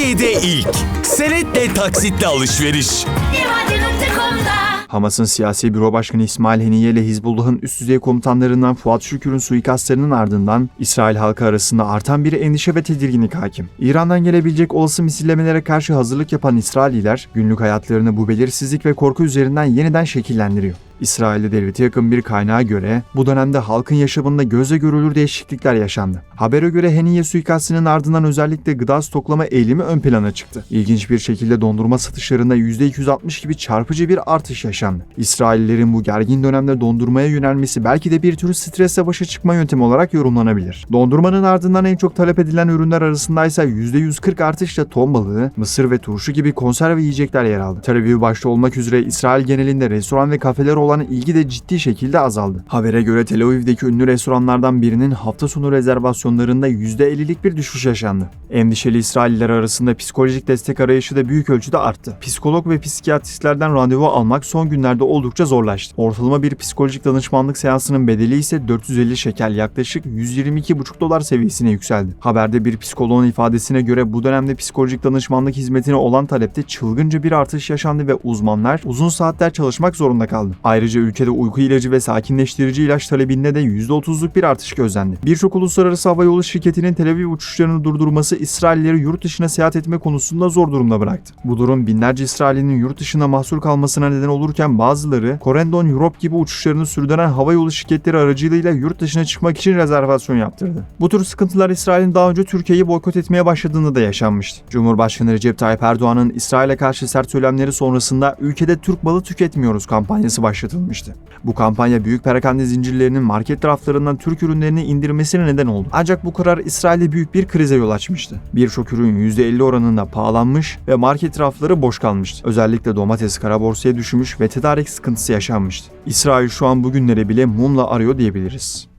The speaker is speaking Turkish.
Türkiye'de ilk. Senetle taksitle alışveriş. Hamas'ın siyasi büro başkanı İsmail Heniye ile Hizbullah'ın üst düzey komutanlarından Fuat Şükür'ün suikastlarının ardından İsrail halkı arasında artan bir endişe ve tedirginlik hakim. İran'dan gelebilecek olası misillemelere karşı hazırlık yapan İsraililer günlük hayatlarını bu belirsizlik ve korku üzerinden yeniden şekillendiriyor. İsrail'de devlete yakın bir kaynağa göre bu dönemde halkın yaşamında gözle görülür değişiklikler yaşandı. Habere göre Heniye suikastının ardından özellikle gıda stoklama eğilimi ön plana çıktı. İlginç bir şekilde dondurma satışlarında %260 gibi çarpıcı bir artış yaşandı. İsraillerin bu gergin dönemde dondurmaya yönelmesi belki de bir tür stresle başa çıkma yöntemi olarak yorumlanabilir. Dondurmanın ardından en çok talep edilen ürünler arasındaysa %140 artışla ton balığı, mısır ve turşu gibi konserve yiyecekler yer aldı. Tel başta olmak üzere İsrail genelinde restoran ve kafeler olan ilgi de ciddi şekilde azaldı. Habere göre Tel Aviv'deki ünlü restoranlardan birinin hafta sonu rezervasyonlarında %50'lik bir düşüş yaşandı. Endişeli İsrailliler arasında psikolojik destek arayışı da büyük ölçüde arttı. Psikolog ve psikiyatristlerden randevu almak son günlerde oldukça zorlaştı. Ortalama bir psikolojik danışmanlık seansının bedeli ise 450 şekel yaklaşık 122,5 dolar seviyesine yükseldi. Haberde bir psikoloğun ifadesine göre bu dönemde psikolojik danışmanlık hizmetine olan talepte çılgınca bir artış yaşandı ve uzmanlar uzun saatler çalışmak zorunda kaldı. Ayrıca ülkede uyku ilacı ve sakinleştirici ilaç talebinde de %30'luk bir artış gözlendi. Birçok uluslararası havayolu şirketinin Tel Aviv uçuşlarını durdurması İsraillileri yurt dışına seyahat etme konusunda zor durumda bıraktı. Bu durum binlerce İsrailinin yurt dışına mahsur kalmasına neden olurken bazıları Corendon Europe gibi uçuşlarını sürdüren havayolu şirketleri aracılığıyla yurt dışına çıkmak için rezervasyon yaptırdı. Bu tür sıkıntılar İsrail'in daha önce Türkiye'yi boykot etmeye başladığında da yaşanmıştı. Cumhurbaşkanı Recep Tayyip Erdoğan'ın İsrail'e karşı sert söylemleri sonrasında ülkede Türk balı tüketmiyoruz kampanyası başlatılmıştı. Bu kampanya büyük perakende zincirlerinin market raflarından Türk ürünlerini indirmesine neden oldu. Ancak bu karar İsrail'de büyük bir krize yol açmıştı. Birçok ürün %50 oranında pahalanmış ve market rafları boş kalmıştı. Özellikle domates kara borsaya düşmüş ve tedarik sıkıntısı yaşanmıştı. İsrail şu an bugünlere bile mumla arıyor diyebiliriz.